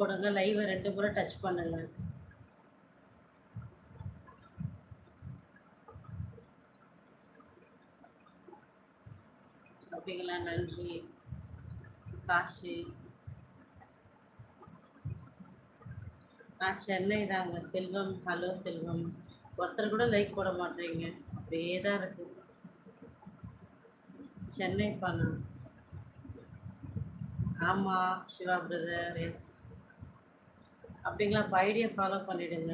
போடுங்க லைவை ரெண்டு முறை டச் பண்ணுங்க. அப்படிங்களா நன்றி. காஷி. நான் சென்னை தாங்க செல்வம் ஹலோ செல்வம். ஒருத்தர் கூட லைக் போட மாட்டேறீங்க. அப்படியே தான் இருக்கு. சென்னை பணம் ஆமாம் சிவா பிரதர் எஸ் அப்படிங்களா? இப்போ ஐடியா ஃபாலோ பண்ணிவிடுங்க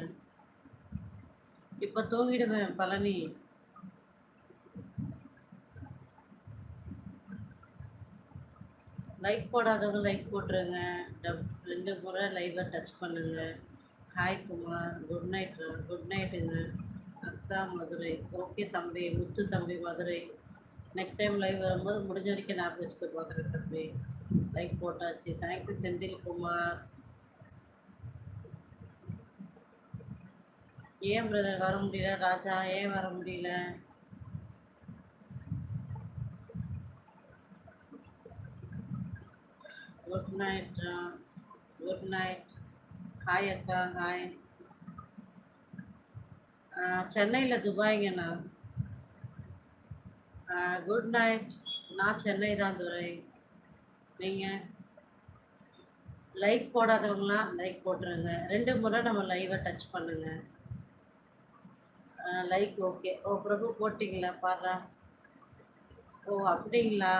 இப்போ தூங்கிடுவேன் பழனி. லைக் போடாதவங்க லைக் போட்டுருங்க. டப் ரெண்டு முறை லைவை டச் பண்ணுங்க. Hi Kumar good night good நைட்டுங்க அக்கா மதுரை. ஓகே தம்பி முத்து தம்பி மதுரை. நெக்ஸ்ட் டைம் லைவ் வரும்போது முடிஞ்ச வரைக்கும் ஞாபகம் வச்சுக்க பார்க்குறேன் தம்பி. லைக் போட்டாச்சு. Thank you Senthil Kumar. ஏன் பிரதர் வர முடியல? ராஜா ஏன் வர முடியல? Good night good night hi அக்கா ஹாய் சென்னையில் துபாய்ங்கண்ணா குட் நைட் நான் சென்னை தான் துரை. நீங்கள் லைக் போடாதவங்களாம் லைக் போட்டுருங்க. ரெண்டு முறை நம்ம லைவை டச் பண்ணுங்கள் லைக் ஓகே ஓ பிரபு போட்டிங்களா? பாடுறா ஓ அப்படிங்களா?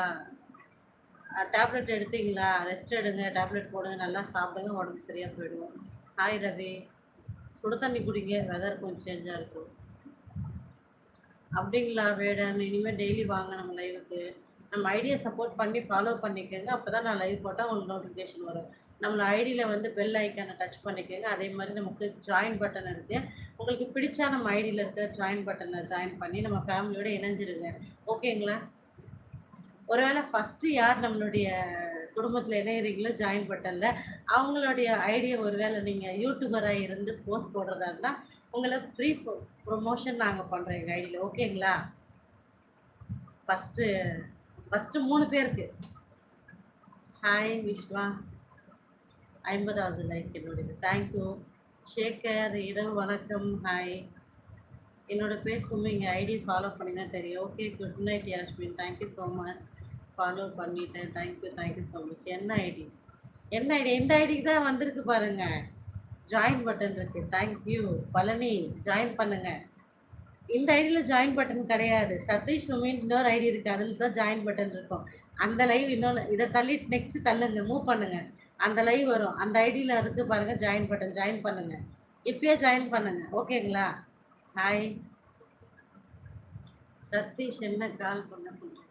டேப்லெட் எடுத்தீங்களா? ரெஸ்ட் எடுங்க. டேப்லெட் போடுங்க. நல்லா சாப்பிடுங்க. உடம்பு சரியாக போயிடுவோம் ஹாய் ரவி. சுடு தண்ணி குடிங்க. வெதர் கொஞ்சம் சேஞ்சாக இருக்கும் அப்படிங்களா வேடன்? இனிமேல் டெய்லி வாங்க நம்ம லைவுக்கு நம்ம ஐடியா சப்போர்ட் பண்ணி ஃபாலோ பண்ணிக்கோங்க. அப்போ தான் நான் லைவ் போட்டால் உங்களுக்கு நோட்டிஃபிகேஷன் வரும். நம்ம ஐடியில் வந்து பெல் ஐக்கானை டச் பண்ணிக்கோங்க. அதே மாதிரி நமக்கு ஜாயின் பட்டன் இருக்குது உங்களுக்கு பிடிச்சா நம்ம ஐடியில் இருக்கிற ஜாயின் பட்டனை ஜாயின் பண்ணி நம்ம ஃபேமிலியோடு இணைஞ்சிருங்க. ஓகேங்களா ஒருவேளை ஃபஸ்ட்டு யார் நம்மளுடைய குடும்பத்தில் இணையிறீங்களோ ஜாயின் பட்டனில் அவங்களுடைய ஐடியா ஒருவேளை நீங்கள் யூடியூபராக இருந்து போஸ்ட் போடுறதா இருந்தால் உங்களை ஃப்ரீ ப்ரொமோஷன் நாங்கள் பண்ணுறோம் எங்கள் ஐடியில் ஓகேங்களா ஃபஸ்ட்டு ஃபஸ்ட்டு மூணு பேருக்கு. ஹாய் விஸ்வா ஐம்பதாவது லைக் என்னுடைய தேங்க்யூ ஷேகர் இரவு வணக்கம். ஹாய் என்னோட பேர் சும்மிங்க ஐடி ஃபாலோ பண்ணினா தெரியும். Okay good night Yasmin thank you so much follow பண்ணிட்டேன். Thank you thank you so much என்ன ஐடி என்ன ஐடி இந்த ஐடிக்கு தான் வந்திருக்கு பாருங்கள் ஜாயின் பட்டன் இருக்கு. தேங்க்யூ பழனி ஜாயின் பண்ணுங்கள் இந்த ஐடியில் ஜாயின் பட்டன் கிடையாது. சதீஷ் சுமின் இன்னொரு ஐடி இருக்குது அதில் தான் ஜாயின் பட்டன் இருக்கும். அந்த லைவ் இன்னொன்று இதை தள்ளிட்டு நெக்ஸ்ட் தள்ளுங்க. மூவ் பண்ணுங்கள் அந்த லைவ் வரும். அந்த ஐடியில் இருக்கு பாருங்க ஜாயின் பட்டன் ஜாயின் பண்ணுங்க. இப்பயே ஜாயின் பண்ணுங்க. ஓகேங்களா ஹாய் சதீஷ் என்ன கால் பண்ண சொல்லுங்க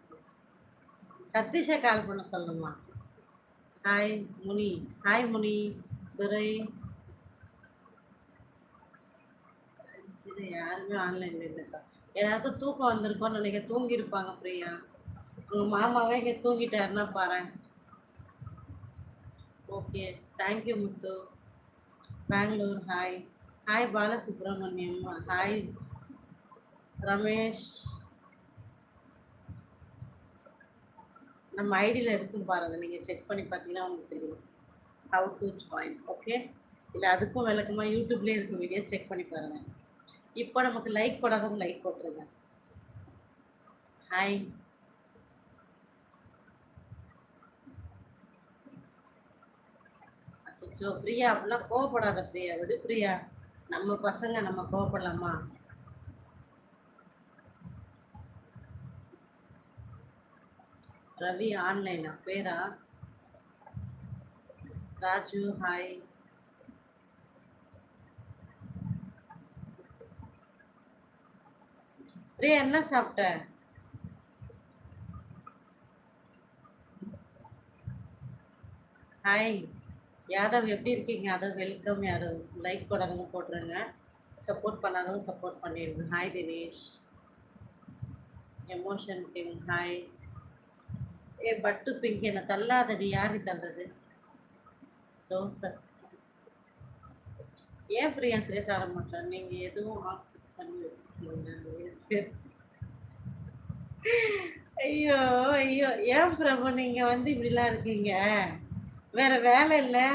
சதீஷை கால் பண்ண சொல்லுமா? ஹாய் முனி. ஹாய் முனி. துரை. சரி யாருமே ஆன்லைன்ல இல்லைக்கா எல்லாருக்கும் தூக்கம் வந்திருக்கோம்னு நினைக்க தூங்கியிருப்பாங்க பிரியா. உங்கள் மாமாவே இங்கே தூங்கிட்டாருன்னா பாரு okay thank you Muthu Bangalore hi hi Balasubramaniam hi Ramesh நம்ம ஐடியில் இருக்கும் பாருங்க. நீங்கள் செக் பண்ணி பார்த்தீங்கன்னா உங்களுக்கு தெரியும். ஹவு டு ஜாயின் ஓகே இல்லை அதுக்கும் விளக்கமாக யூடியூப்லேயே இருக்க வீடியோ செக் பண்ணி பாருங்கள் இப்போ நமக்கு லைக் போடாதவங்க லைக் போட்டுருங்க. ஹாய் அச்சோ பிரியா அப்படிலாம் கோவப்படாத பிரியா விடு பிரியா. நம்ம பசங்க நம்ம கோவப்படலாமா? ரவி ஆன்லைனா பேரா? ராஜு ஹாய் பிரியா என்ன சாப்பிட்ட? ஹாய் யாதவ் எப்படி இருக்கீங்க? யாதவ் வெல்கம் யாதவ் லைக் போடாதவங்க போட்டுருங்க. சப்போர்ட் பண்ணாதவங்க சப்போர்ட் பண்ணிடுங்க. Hi Dinesh. Emotion ping hi ஏ பட்டு பிங்க் என்னை தள்ளாதடி யாரு தள்ளுறது? தோசை. ஏன் பிரியா சீரியஸ் ஆட மாட்டேன் நீங்கள் எதுவும் ஆப்ஷன் பண்ணி வச்சுக்கோங்க ஐயோ ஐயோ. ஏன் பிரபு நீங்கள் வந்து இப்படிலாம் இருக்கீங்க? வேற வேலை இல்லை